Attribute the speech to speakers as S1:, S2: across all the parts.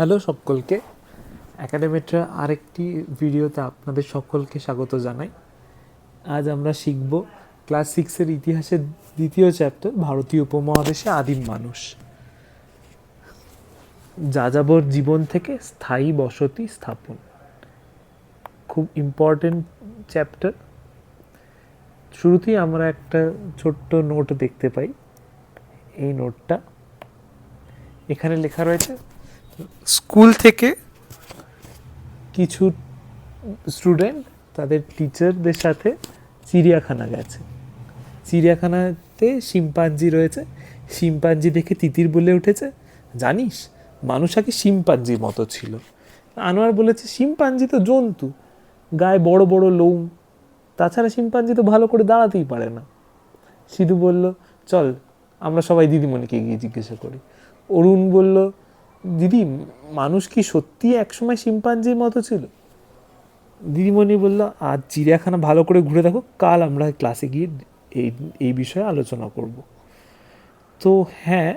S1: Hello সকলকে। একাডেমিট্রা আরেকটি ভিডিওতে আপনাদের সকলকে স্বাগত জানাই। আজ আমরা শিখব ক্লাস সিক্সের ইতিহাসের দ্বিতীয় চ্যাপ্টার, ভারতীয় উপমহাদেশে আদিম মানুষ। যাযাবর জীবন থেকে স্থায়ী বসতি স্থাপন। খুব ইম্পর্টেন্ট চ্যাপ্টার। শুরুতেই আমরা একটা ছোট্ট নোট দেখতে পাই। এই নোটটা এখানে লেখা রয়েছে স্কুল থেকে কিছু স্টুডেন্ট তাদের টিচারদের সাথে চিড়িয়াখানা গেছে। চিড়িয়াখানাতে শিম্পাঞ্জি রয়েছে। শিম্পাঞ্জি দেখে তিতির বলে উঠেছে, জানিস মানুষ আগে শিম্পাঞ্জির মতো ছিল। আনোয়ার বলেছে, শিম্পাঞ্জি তো জন্তু, গায়ে বড় বড় লোম। তাছাড়া শিম্পাঞ্জি তো ভালো করে দাঁড়াতেই পারে না। সিধু বলল, চল, আমরা সবাই দিদিমণিকে গিয়ে জিজ্ঞাসা করি। অরুণ বলল দিদি, মানুষ কি সত্যি একসময় শিম্পাঞ্জির মতো ছিল? দিদিমণি বলল, আজ চিড়িয়াখানা ভালো করে ঘুরে দেখো, কাল আমরা ক্লাসে গিয়ে এই এই বিষয়ে আলোচনা করব। তো হ্যাঁ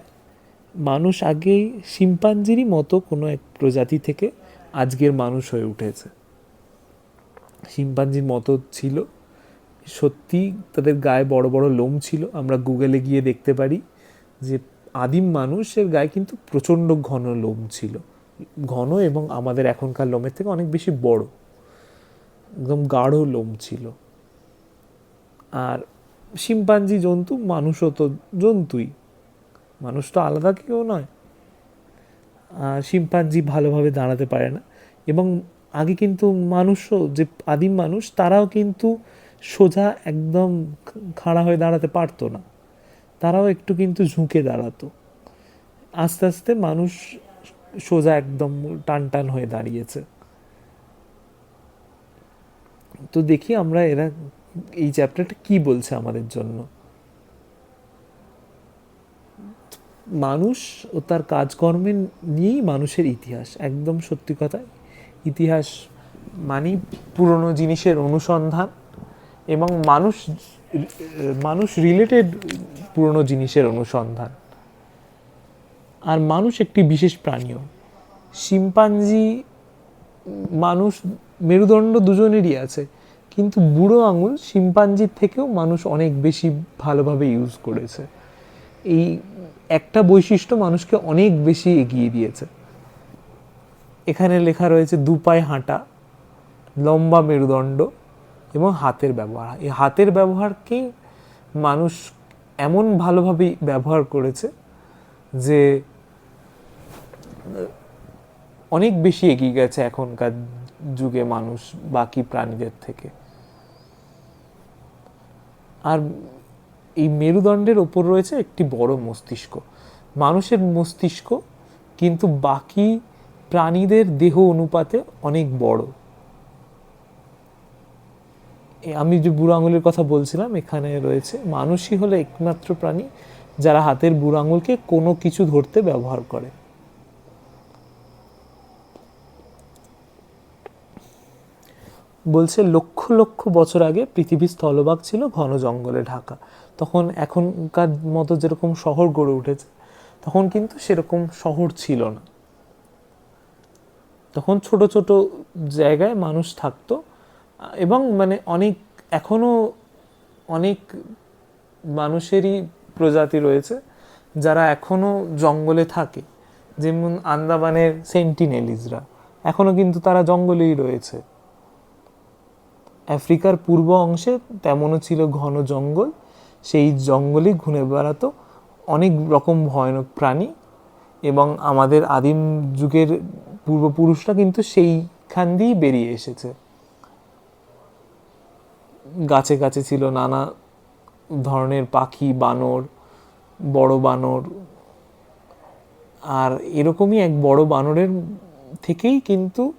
S1: মানুষ আগেই শিম্পাঞ্জিরই মতো কোনো এক প্রজাতি থেকে আজকের মানুষ হয়ে উঠেছে। শিম্পাঞ্জির মতো ছিল, সত্যি তাদের গায়ে বড় বড় লোম ছিল, আমরা গুগলে গিয়ে দেখতে পারি যে আদিম মানুষের গায়ে কিন্তু প্রচণ্ড ঘন লোম ছিল। ঘন এবং আমাদের এখনকার লোমের থেকে অনেক বেশি বড়। একদম গাঢ় লোম ছিল। আর শিম্পাঞ্জি জন্তু মানুষও তো জন্তুই। মানুষ তো আলাদা কেউ নয়। আর শিম্পাঞ্জি ভালোভাবে দাঁড়াতে পারে না। এবং আগে কিন্তু মানুষও, যে আদিম মানুষ, তারাও কিন্তু সোজা একদম খাড়া হয়ে দাঁড়াতে পারতো না। তারাও একটু কিন্তু ঝুঁকে দাঁড়াতো। আস্তে আস্তে মানুষ সোজা একদম টান টান হয়ে দাঁড়িয়েছে। তো দেখি আমরা এরা এই চ্যাপ্টারটা কি বলছে আমাদের জন্য। মানুষ ও তার কাজকর্মে নিয়েই মানুষের ইতিহাস, একদম সত্যি কথা। ইতিহাস মানেই পুরনো জিনিসের অনুসন্ধান এবং মানুষ মানুষ রিলেটেড পুরনো জিনিসের অনুসন্ধান। আর মানুষ একটি বিশেষ প্রাণীও। শিম্পাঞ্জি মানুষ মেরুদণ্ড দুজনেরই আছে, কিন্তু বুড়ো আঙুল শিম্পাঞ্জির থেকেও মানুষ অনেক বেশি ভালোভাবে ইউজ করেছে। এই একটা বৈশিষ্ট্য মানুষকে অনেক বেশি এগিয়ে দিয়েছে। এখানে লেখা রয়েছে দু পায়ে হাঁটা, লম্বা মেরুদণ্ড এবং হাতের ব্যবহার। এই হাতের ব্যবহারকেই মানুষ এমন ভালোভাবে ব্যবহার করেছে যে, অনেক বেশি এগিয়ে গেছে এখনকার যুগে মানুষ বাকি প্রাণীদের থেকে। আর এই মেরুদণ্ডের ওপর রয়েছে একটি বড় মস্তিষ্ক। মানুষের মস্তিষ্ক কিন্তু বাকি প্রাণীদের দেহ অনুপাতে অনেক বড়। আমি যে বুড়ো আঙুলের কথা বলছিলাম, এখানে রয়েছে, মানুষই হলো একমাত্র প্রাণী যারা হাতের বুড়ো আঙুলকে কোনো কিছু ধরতে ব্যবহার করে। বলছে, লক্ষ লক্ষ বছর আগে পৃথিবীর স্থলভাগ ছিল ঘন জঙ্গলে ঢাকা। তখন এখনকার মতো যেরকম শহর গড়ে উঠেছে, তখন কিন্তু সেরকম শহর ছিল না। তখন ছোট ছোট জায়গায় মানুষ থাকতো এবং মানে অনেক, এখনও অনেক মানুষেরই প্রজাতি রয়েছে যারা এখনও জঙ্গলে থাকে। যেমন আন্দামানের সেন্টিনেলিজরা, এখনও কিন্তু তারা জঙ্গলেই রয়েছে। আফ্রিকার পূর্ব অংশে তেমনও ছিল ঘন জঙ্গল, সেই জঙ্গলে ঘুরে বেড়াতো অনেক রকম ভয়ানক প্রাণী এবং আমাদের আদিম যুগের পূর্বপুরুষরা কিন্তু সেইখান দিয়েই বেরিয়ে এসেছে। গাছে গাছে ছিল নানা ধরনের পাখি, বানর, বড় বানর। আর এরকমই এক বড় বানরের থেকেই কিন্তু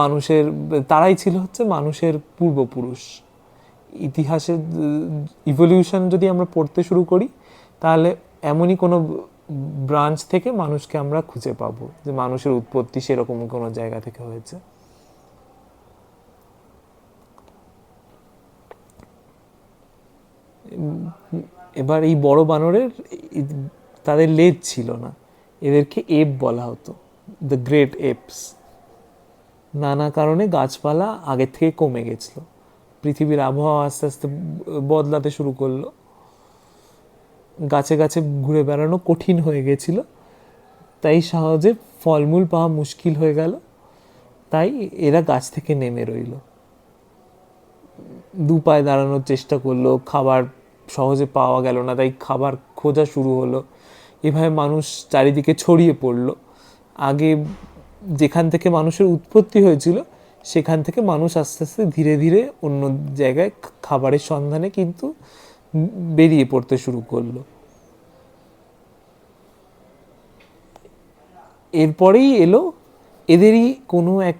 S1: মানুষের, তারাই ছিল হচ্ছে মানুষের পূর্বপুরুষ। ইতিহাসের ইভলিউশন যদি আমরা পড়তে শুরু করি, তাহলে এমনই কোনো ব্রাঞ্চ থেকে মানুষকে আমরা খুঁজে পাবো যে মানুষের উৎপত্তি সেরকম কোনো জায়গা থেকে হয়েছে। এবার এই বড় বানরের তাদের লেজ ছিল না। এদেরকে এপ বলা হতো দ্য গ্রেট এপস নানা কারণে গাছপালা আগের থেকে কমে গেছিল। পৃথিবীর আবহাওয়া আস্তে আস্তে বদলাতে শুরু করল। গাছে গাছে ঘুরে বেড়ানো কঠিন হয়ে গেছিল। তাই সহজে ফলমূল পাওয়া মুশকিল হয়ে গেল। তাই এরা গাছ থেকে নেমে রইল। দু পায়ে দাঁড়ানোর চেষ্টা করল, খাবার সহজে পাওয়া গেল না, তাই খাবার খোঁজা শুরু হলো। এভাবে মানুষ চারিদিকে ছড়িয়ে পড়ল। আগে যেখান থেকে মানুষের উৎপত্তি হয়েছিল, সেখান থেকে মানুষ আস্তে আস্তে ধীরে ধীরে অন্য জায়গায় খাবারের সন্ধানে কিন্তু বেরিয়ে পড়তে শুরু করল। এরপরেই এলো, এদেরই কোনো এক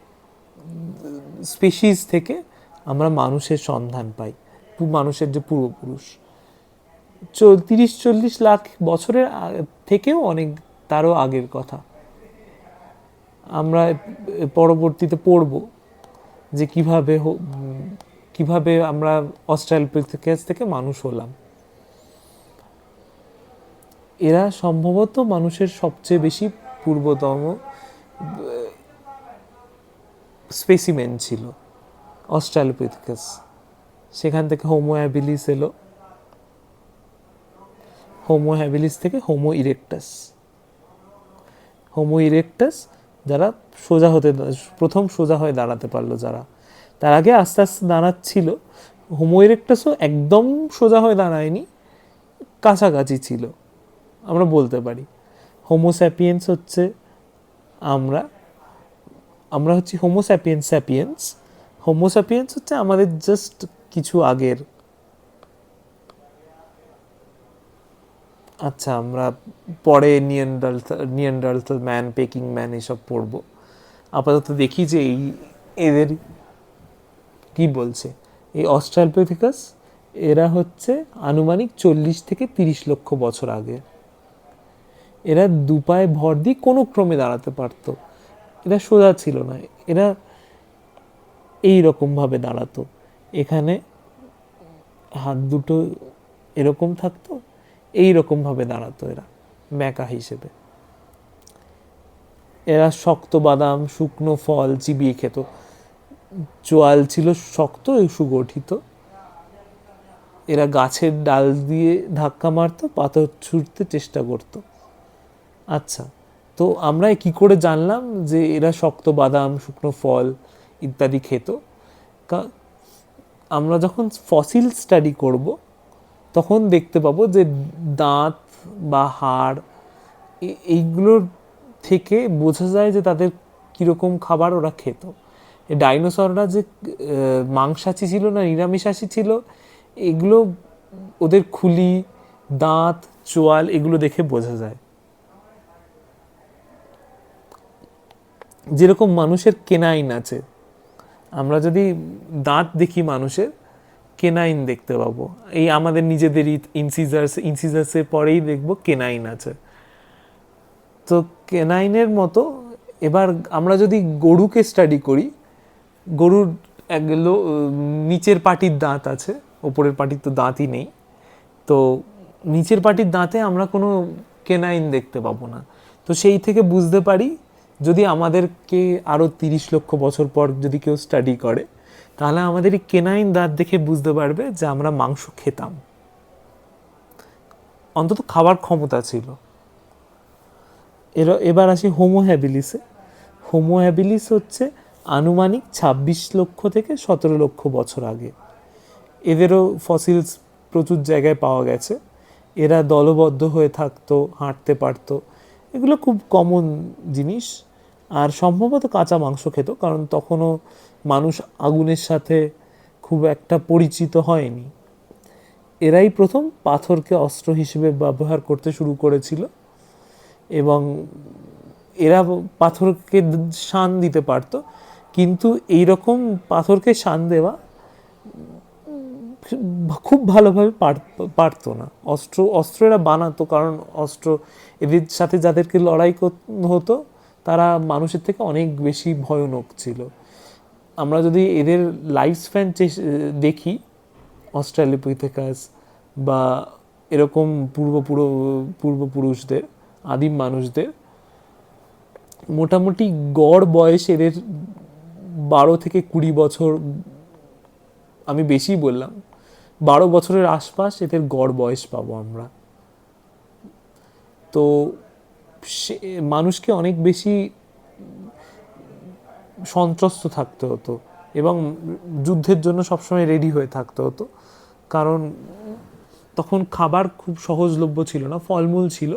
S1: স্পেশিস থেকে আমরা মানুষের সন্ধান পাই। মানুষের যে পূর্বপুরুষ। তিরিশ, চল্লিশ লাখ বছরের থেকেও অনেক তারও আগের কথা। আমরা পরবর্তীতে পড়ব যে কীভাবে কীভাবে আমরা অস্ট্রালপিথেকাস থেকে মানুষ হলাম। এরা সম্ভবত মানুষের সবচেয়ে বেশি পূর্বতম স্পেসিমেন ছিল অস্ট্রালোপিথেকাস সেখান থেকে হোমো হ্যাবিলিস এলো। হোমো হ্যাবিলিস থেকে হোমো ইরেকটাস হোমো ইরেকটাস যারা সোজা হতে, প্রথম সোজা হয়ে দাঁড়াতে পারল যারা। তার আগে আস্তে আস্তে দাঁড়াচ্ছিল। হোমো ইরেকটাসও একদম সোজা হয়ে দাঁড়ায়নি, কাছাকাছি ছিল, আমরা বলতে পারি। হোমোস্যাপিয়েন্স হচ্ছে আমরা আমরা হচ্ছি হোমোস্যাপিয়েন্স স্যাপিয়েন্স হোমোস্যাপিয়েন্স হচ্ছে আমাদের জাস্ট কিছু আগের আচ্ছা আমরা পরে Neanderthal Neanderthal man Peking man এসব পড়ব। আপাতত দেখি যে এই এদের কি বলছে। এই অস্ট্রালপেথিকাস এরা হচ্ছে আনুমানিক চল্লিশ থেকে তিরিশ লক্ষ বছর আগে। এরা দুপায়ে ভর দিয়ে কোনো ক্রমে দাঁড়াতে পারত। এরা সোজা ছিল না। এরা এই রকমভাবে দাঁড়াতো। এখানে হাত দুটো এরকম থাকতো এই রকমভাবে দাঁড়াতো এরা, ম্যাকা হিসেবে। এরা শক্ত বাদাম, শুকনো ফল চিবিয়ে খেত। চোয়াল ছিল শক্ত সুগঠিত। এরা গাছের ডাল দিয়ে ধাক্কা মারতো, পাথর ছুটতে চেষ্টা করতো। আচ্ছা তো আমরা কি করে জানলাম যে এরা শক্ত বাদাম, শুকনো ফল ইত্যাদি খেত? আমরা যখন ফসিল স্টাডি করব তখন দেখতে পাবো যে দাঁত বা হাড় এইগুলোর থেকে বোঝা যায় যে তাদের কীরকম খাবার ওরা খেত। ডাইনোসররা যে মাংসাশী ছিল না, নিরামিষাশী ছিল, এগুলো ওদের খুলি, দাঁত, চোয়াল এগুলো দেখে বোঝা যায়। যেরকম মানুষের কেনাইন আছে, আমরা যদি দাঁত দেখি মানুষের কেনাইন দেখতে পাবো। এই আমাদের নিজেদেরই ইনসিজার্স ইনসিজার্সের পরেই দেখব কেনাইন আছে। তো কেনাইনের মতো এবার আমরা যদি গরুকে স্টাডি করি, গরুর একগুলো নিচের পাটির দাঁত আছে, ওপরের পাটির তো দাঁতই নেই। তো নিচের পাটির দাঁতে আমরা কোনো কেনাইন দেখতে পাবো না। তো সেই থেকে বুঝতে পারি, যদি আমাদেরকে আরও তিরিশ লক্ষ বছর পর যদি কেউ স্টাডি করে তাহলে আমাদের এই কেনাইন দাঁত দেখে বুঝতে পারবে যে আমরা মাংস খেতাম। অন্তত খাবার ক্ষমতা ছিল। এর এবার আসি হোমো হ্যাবিলিসে হোমো হ্যাবিলিস হচ্ছে আনুমানিক ছাব্বিশ লক্ষ থেকে সতেরো লক্ষ বছর আগে। এদেরও ফসিলস প্রচুর জায়গায় পাওয়া গেছে। এরা দলবদ্ধ হয়ে থাকতো, হাঁটতে পারতো। এগুলো খুব কমন জিনিস। আর সম্ভবত কাঁচা মাংস খেত, কারণ তখনও মানুষ আগুনের সাথে খুব একটা পরিচিত হয়নি। এরাই প্রথম পাথরকে অস্ত্র হিসেবে ব্যবহার করতে শুরু করেছিল এবং এরা পাথরকে শান দিতে পারত। কিন্তু এই রকম পাথরকে শান দেওয়া খুব ভালোভাবে পারতো না। অস্ত্র অস্ত্র এরা বানাতো কারণ অস্ত্র এদের সাথে যাদেরকে লড়াই হতো, তারা মানুষের থেকে অনেক বেশি ভয়ানক ছিল। আমরা যদি এদের লাইফ স্প্যান দেখি, অস্ট্রালিপিথেকাস বা এরকম পূর্বপুর পূর্বপুরুষদের আদিম মানুষদের, মোটামুটি গড় বয়স এদের বারো থেকে কুড়ি বছর, আমি বেশি বললাম, বারো বছরের আশপাশ এদের গড় বয়স পাবো আমরা। তো সে, মানুষকে অনেক বেশি সন্ত্রস্ত থাকতে হতো এবং যুদ্ধের জন্য সবসময় রেডি হয়ে থাকতে হতো। কারণ তখন খাবার খুব সহজলভ্য ছিল না, ফলমূল ছিল।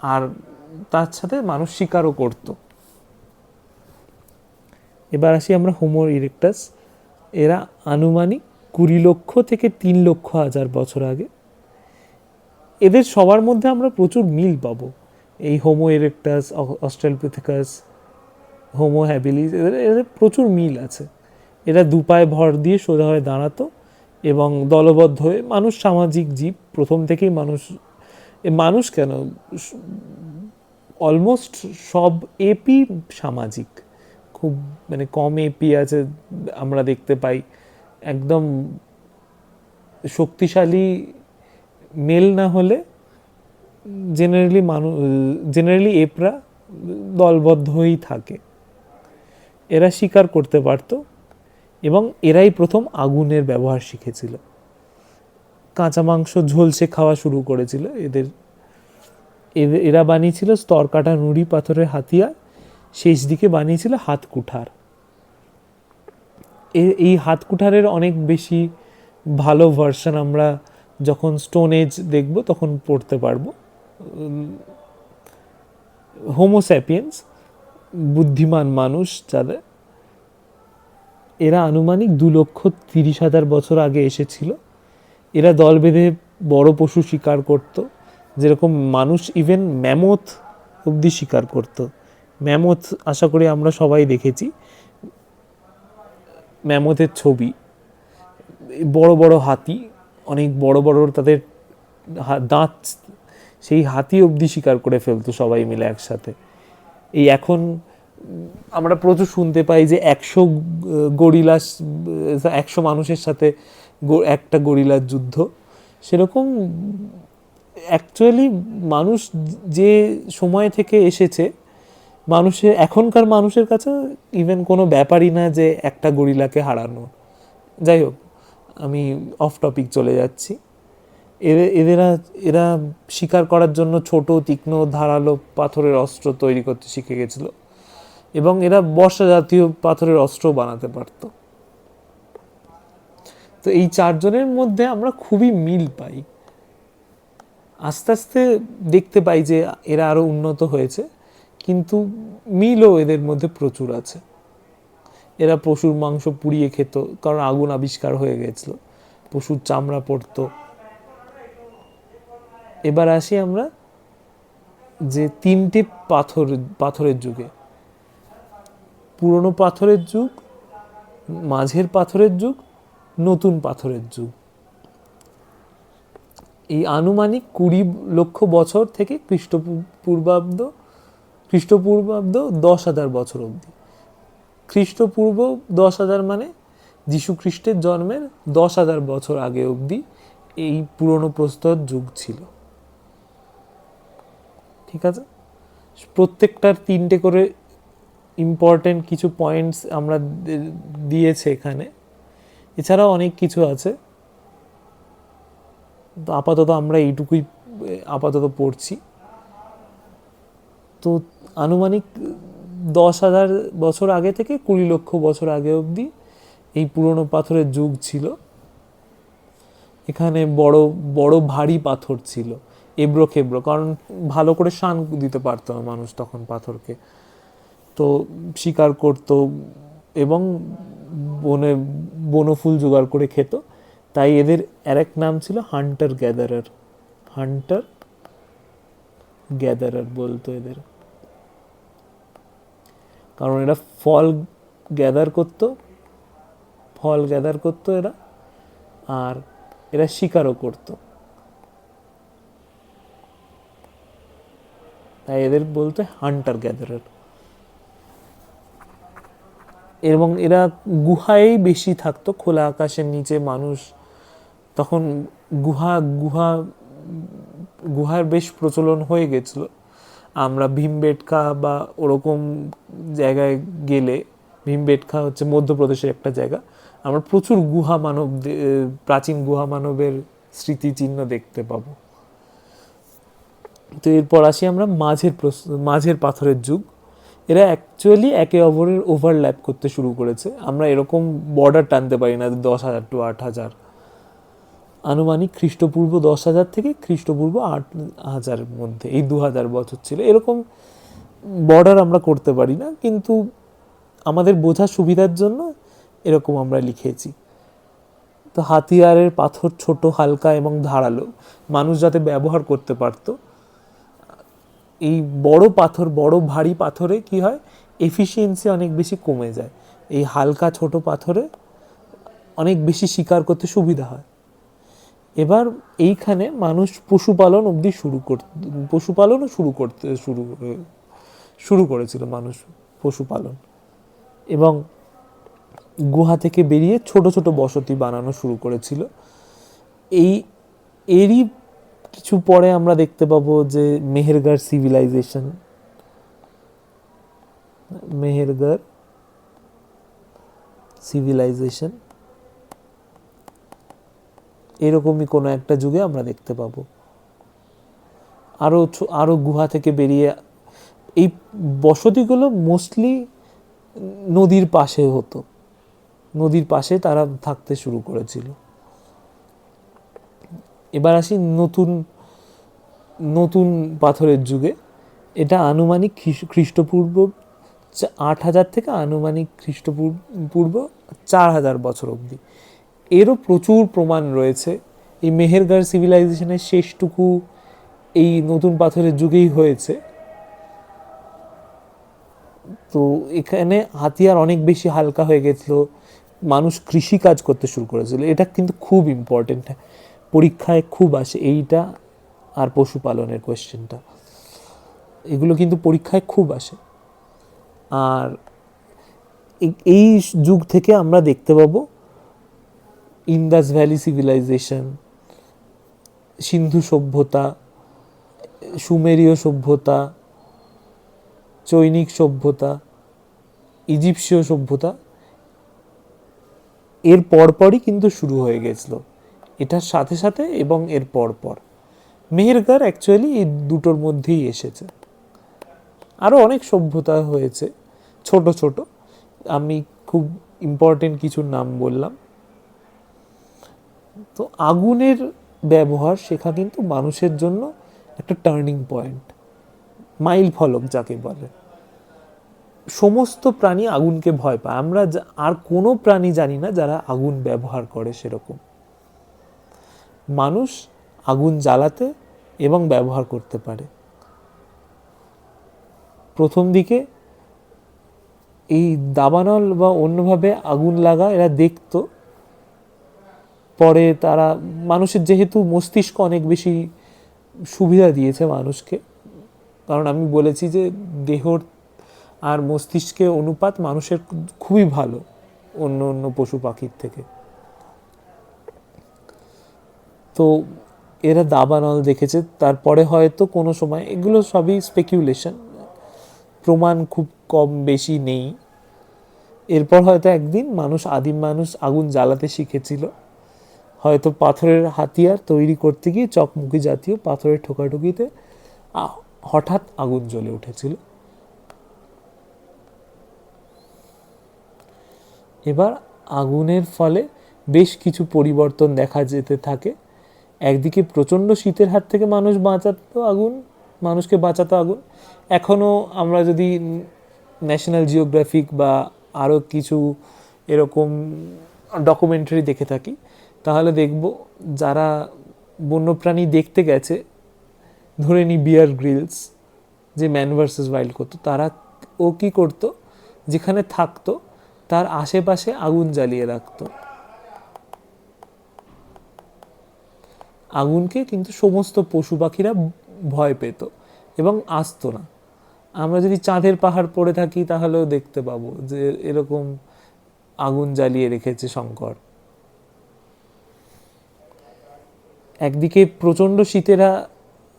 S1: আর তার সাথে মানুষ শিকারও করত। এবার আসি আমরা হোমো ইরেক্টাস এরা আনুমানিক কুড়ি লক্ষ থেকে তিন লক্ষ হাজার বছর আগে। এদের সবার মধ্যে আমরা প্রচুর মিল পাবো। এই Homo erectus Australopithecus Homo habilis এদের এদের প্রচুর মিল আছে। এরা দু পায়ে ভর দিয়ে সোজা হয়ে দাঁড়াতো এবং দলবদ্ধ হয়ে মানুষ সামাজিক জীব, প্রথম থেকেই মানুষ মানুষ কেন? অলমোস্ট সব এপি সামাজিক। খুব মানে কম এপি আছে আমরা দেখতে পাই। একদম শক্তিশালী মেল না হলে জেনারেলি মানুষ জেনারেলি এপরা দলবদ্ধ হয়েই থাকে। এরা শিকার করতে পারত এবং এরাই প্রথম আগুনের ব্যবহার শিখেছিল। কাঁচা মাংস ঝলসে খাওয়া শুরু করেছিল। এদের এরা বানিয়েছিল স্তর কাটা নুড়ি পাথরের হাতিয়ার, শেষ দিকে বানিয়েছিল হাত কুঠার। এই হাত কুঠারের অনেক বেশি ভালো ভার্সন আমরা যখন স্টোন এজ দেখব তখন পড়তে পারব। হোমোস্যাপিয়েন্স বুদ্ধিমান মানুষ যাদের, এরা আনুমানিক দু লক্ষ তিরিশ হাজার বছর আগে এসেছিল। এরা দল বেঁধে বড় পশু শিকার করত। যেরকম মানুষ ইভেন ম্যামথ অবধি শিকার করত। ম্যামথ আশা করি আমরা সবাই দেখেছি। ম্যামথের ছবি। বড় বড় হাতি, অনেক বড় বড় তাদের দাঁত, সেই হাতি অবধি শিকার করে ফেলতো সবাই মিলে একসাথে। এই এখন আমরা প্রচুর শুনতে পাই যে একশো গরিলা একশো মানুষের সাথে একটা গরিলার যুদ্ধ। সেরকম অ্যাকচুয়ালি মানুষ যে সময় থেকে এসেছে মানুষের এখনকার মানুষের কাছে ইভেন কোনো ব্যাপারই না যে একটা গরিলাকে হারানো। যাই হোক, আমি অফ টপিক চলে যাচ্ছি। এদেরা, এরা শিকার করার জন্য ছোট, তীক্ষ্ণ, ধারালো পাথরের অস্ত্র তৈরি করতে শিখে গেছিল এবং এরা বর্ষা জাতীয় পাথরের অস্ত্র বানাতে পারত। তো এই চারজনের মধ্যে আমরা খুবই মিল পাই। আস্তে আস্তে দেখতে পাই যে এরা আরও উন্নত হয়েছে, কিন্তু মিলও এদের মধ্যে প্রচুর আছে। এরা পশুর মাংস পুড়িয়ে খেত, কারণ আগুন আবিষ্কার হয়ে গেছিল। পশুর চামড়া পড়তো এবার আসি আমরা যে তিনটি পাথর, পাথরের যুগে। পুরনো পাথরের যুগ, মাঝের পাথরের যুগ, নতুন পাথরের যুগ। এই আনুমানিক কুড়ি লক্ষ বছর থেকে খ্রিস্টপূর্বাব্দ খ্রিস্টপূর্বাব্দ দশ হাজার বছর অবধি। খ্রিস্টপূর্ব দশ হাজার মানে যীশু খ্রিস্টের জন্মের দশ হাজার বছর আগে অবধি এই পুরনো প্রস্তর যুগ ছিল। ঠিক আছে? প্রত্যেকটার তিনটে করে ইম্পর্টেন্ট কিছু পয়েন্টস আমরা দিয়েছে এখানে। এছাড়াও অনেক কিছু আছে। তো আপাতত আমরা এইটুকুই, আপাতত পড়ছি। তো আনুমানিক দশ হাজার বছর আগে থেকে কুড়ি লক্ষ বছর আগে অবধি এই পুরনো পাথরের যুগ ছিল। এখানে বড় বড় ভারী পাথর ছিল। এবড়ো খেবড়ো, কারণ ভালো করে শান দিতে পারতো না মানুষ তখন পাথরকে। তো শিকার করত এবং বনে, বনফুল জোগাড় করে খেত। তাই এদের আর এক নাম ছিল হান্টার গ্যাদারার। হান্টার গ্যাদারার বলতো এদের। কারণ এরা ফল গ্যাদার করত, ফল গ্যাদার করতো এরা, আর এরা শিকারও করত। তাই এদের বলতে হান্টার গ্যাদারার এবং এরা গুহায়ই বেশি থাকতো, খোলা আকাশের নিচে মানুষ। তখন গুহা গুহা, গুহার বেশ প্রচলন হয়ে গেছিল। আমরা ভীমবেটকা বা ওরকম জায়গায় গেলে, ভীমবেটকা হচ্ছে মধ্যপ্রদেশের একটা জায়গা, আমরা প্রচুর গুহা মানব প্রাচীন গুহা মানবের স্মৃতিচিহ্ন দেখতে পাবো। তো এরপর আসি আমরা মাঝের মাঝের পাথরের যুগ। এরা অ্যাকচুয়ালি একে অপরের ওভারল্যাপ করতে শুরু করেছে। আমরা এরকম বর্ডার টানতে পারি না, দশ হাজার টু আট হাজার। আনুমানিক খ্রিস্টপূর্ব দশ হাজার থেকে খ্রিস্টপূর্ব আট হাজারের মধ্যে, এই দু হাজার বছর ছিল। এরকম বর্ডার আমরা করতে পারি না, কিন্তু আমাদের বোঝার সুবিধার জন্য এরকম আমরা লিখেছি। তো হাতিয়ারের পাথর ছোট, হালকা এবং ধারালো। মানুষ যাতে ব্যবহার করতে পারতো এই বড় পাথর, বড় ভারী পাথরে কি হয়? এফিসিয়েন্সি অনেক বেশি কমে যায়। এই হালকা ছোট পাথরে অনেক বেশি শিকার করতে সুবিধা হয়। এবার এইখানে মানুষ পশুপালন অবধি শুরু করতে পশুপালনও শুরু করতে, শুরু শুরু করেছিল মানুষ পশুপালন। এবং গুহা থেকে বেরিয়ে ছোট ছোট বসতি বানানো শুরু করেছিল। এই, এরই কিছু পরে আমরা দেখতে পাবো যে মেহেরগড় সিভিলাইজেশন মেহেরগড় সিভিলাইজেশন এরকমই কোনো একটা যুগে আমরা দেখতে পাবো। আরও আরও গুহা থেকে বেরিয়ে, এই বসতিগুলো মোস্টলি নদীর পাশে হতো। নদীর পাশে তারা থাকতে শুরু করেছিল। এবার আসি নতুন নতুন পাথরের যুগে। এটা আনুমানিক খ্রিস্টপূর্ব আট হাজার থেকে আনুমানিক খ্রিস্টপূর্ব, পূর্ব চার হাজার বছর অবধি। এরও প্রচুর প্রমাণ রয়েছে। এই মেহেরগড় সিভিলাইজেশনের শেষটুকু এই নতুন পাথরের যুগেই হয়েছে। তো এখানে হাতিয়ার অনেক বেশি হালকা হয়ে গেছিল। মানুষ কৃষি কাজ করতে শুরু করেছিল। এটা কিন্তু খুব ইম্পর্টেন্ট পরীক্ষায় খুব আসে এইটা আর পশুপালনের কোয়েশ্চেনটা এগুলো কিন্তু পরীক্ষায় খুব আসে। আর এই- যুগ থেকে আমরা দেখতে পাবো ইন্দাস ভ্যালি সিভিলাইজেশন সিন্ধু সভ্যতা, সুমেরীয় সভ্যতা, চৈনিক সভ্যতা, ইজিপসীয় সভ্যতা, এর পরপরই কিন্তু শুরু হয়ে গেছিল। এটার সাথে সাথে এবং এর পরপর মেহেরগড় অ্যাকচুয়ালি এই দুটোর মধ্যেই এসেছে। আরও অনেক সভ্যতা হয়েছে, ছোট ছোট। আমি খুব ইম্পর্টেন্ট কিছু নাম বললাম। তো আগুনের ব্যবহার শেখা কিন্তু মানুষের জন্য একটা টার্নিং পয়েন্ট মাইল ফলক যাকে বলে। সমস্ত প্রাণী আগুনকে ভয় পায়। আমরা আর কোনো প্রাণী জানি না যারা আগুন ব্যবহার করে সেরকম। মানুষ আগুন জ্বালাতে এবং ব্যবহার করতে পারে। প্রথম দিকে এই দাবানল বা অন্যভাবে আগুন লাগা এরা দেখতো। পরে তারা, মানুষের যেহেতু মস্তিষ্ক অনেক বেশি সুবিধা দিয়েছে মানুষকে, কারণ আমি বলেছি যে দেহর আর মস্তিষ্কের অনুপাত মানুষের খুবই ভালো অন্য অন্য পশু পাখির থেকে। তো এরা দাবানল দেখেছে। তারপরে হয়তো কোনো সময়, এগুলো সবই স্পেকুলেশন প্রমাণ খুব কম বেশি নেই। এরপর হয়তো একদিন মানুষ, আদিম মানুষ আগুন জ্বালাতে শিখেছিল। হয়তো পাথরের হাতিয়ার তৈরি করতে গিয়ে চকমুকি জাতীয় পাথরের ঠোকাঠুকিতে হঠাৎ আগুন জ্বলে উঠেছিল। এবার আগুনের ফলে বেশ কিছু পরিবর্তন দেখা যেতে থাকে। একদিকে প্রচণ্ড শীতের হাত থেকে মানুষ বাঁচাতো আগুন, মানুষকে বাঁচাতো আগুন। এখনও আমরা যদি ন্যাশনাল জিওগ্রাফিক বা আরও কিছু এরকম ডকুমেন্টারি দেখে থাকি, তাহলে দেখব যারা বন্যপ্রাণী দেখতে গেছে, ধরে নি বিয়ার গ্রিলস যে ম্যান ভার্সেস ওয়াইল্ড করতো, তারা ও কী করতো, যেখানে থাকতো, তার আশেপাশে আগুন জ্বালিয়ে রাখতো। আগুনকে কিন্তু সমস্ত পশু পাখিরা ভয় পেত এবং আসতো না। আমরা যদি চাঁদের পাহাড় পড়ে থাকি তাহলেও দেখতে পাবো যে এরকম আগুন জ্বালিয়ে রেখেছে শঙ্কর। একদিকে প্রচণ্ড শীতেরা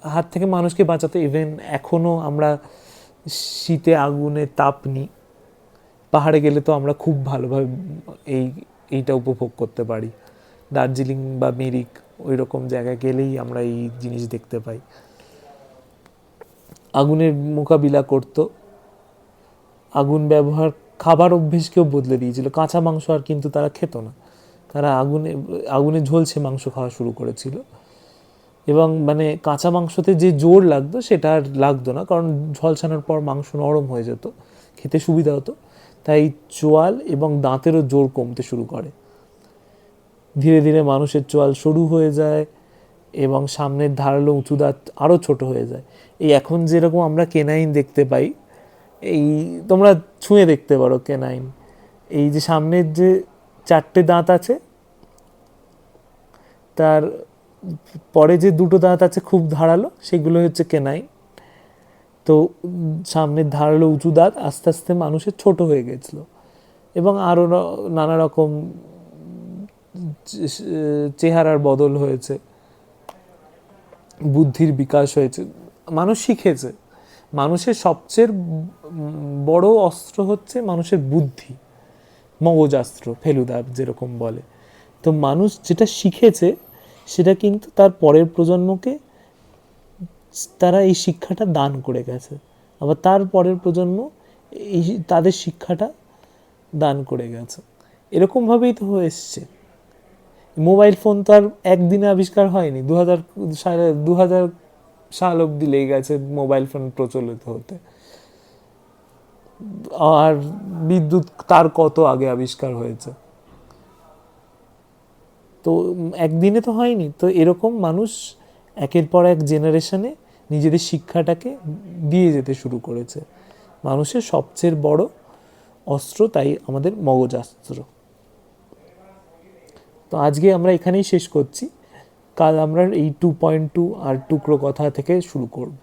S1: হাত থেকে মানুষকে বাঁচাতে ইভেন এখনও আমরা শীতে আগুনে তাপ নিই। পাহাড়ে গেলে তো আমরা খুব ভালোভাবে এই, এইটা উপভোগ করতে পারি। দার্জিলিং বা মিরিক ওই রকম জায়গায় গেলেই আমরা এই জিনিস দেখতে পাই। আগুনের মোকাবিলা করতো। আগুন ব্যবহার, খাবার অভ্যেসকেও বদলে দিয়েছিল। কাঁচা মাংস আর কিন্তু তারা খেত না। তারা আগুনে আগুনে ঝলছে মাংস খাওয়া শুরু করেছিল। এবং মানে কাঁচা মাংসতে যে জোর লাগতো সেটা আর লাগতো না। কারণ ঝলসানোর পর মাংস নরম হয়ে যেত। খেতে সুবিধা হতো। তাই চোয়াল এবং দাঁতেরও জোর কমতে শুরু করে। ধীরে ধীরে মানুষের চোয়াল সরু হয়ে যায় এবং সামনের ধারালো উঁচু দাঁত আরও ছোট হয়ে যায়। এই এখন যেরকম আমরা কেনাইন দেখতে পাই, এই তোমরা ছুঁয়ে দেখতে পারো কেনাইন। এই যে সামনের যে চারটে দাঁত আছে, তার পরে যে দুটো দাঁত আছে খুব ধারালো সেগুলো হচ্ছে কেনাইন। তো সামনের ধারালো উঁচু দাঁত আস্তে আস্তে মানুষের ছোট হয়ে গেছিল। এবং আরও নানা রকম চেহারার বদল হয়েছে, বুদ্ধির বিকাশ হয়েছে, মানুষ শিখেছে। মানুষের সবচেয়ে বড় অস্ত্র হচ্ছে মানুষের বুদ্ধি, মগজাস্ত্র, ফেলুদা যেরকম বলে। তো মানুষ যেটা শিখেছে, সেটা কিন্তু তার পরের প্রজন্মকে তারা এই শিক্ষাটা দান করে গেছে। আবার তার পরের প্রজন্ম এই তাদের শিক্ষাটা দান করে গেছে। এরকমভাবেই তো হয়ে এসছে। মোবাইল ফোন তো আর একদিনে আবিষ্কার হয়নি। দু হাজার সালে দু হাজার সাল অব্দি লেগে গেছে মোবাইল ফোন প্রচলিত হতে। আর বিদ্যুৎ তার কত আগে আবিষ্কার হয়েছে? তো একদিনে তো হয়নি। তো এরকম মানুষ একের পর এক জেনারেশনে নিজেদের শিক্ষাটাকে দিয়ে যেতে শুরু করেছে। মানুষের সবচেয়ে বড় অস্ত্র তাই আমাদের মগজাস্ত্র। তো আজকে আমরা এখানেই শেষ করছি। কাল আমরা এই টু পয়েন্ট টু আর টুকরো কথা থেকে শুরু করব।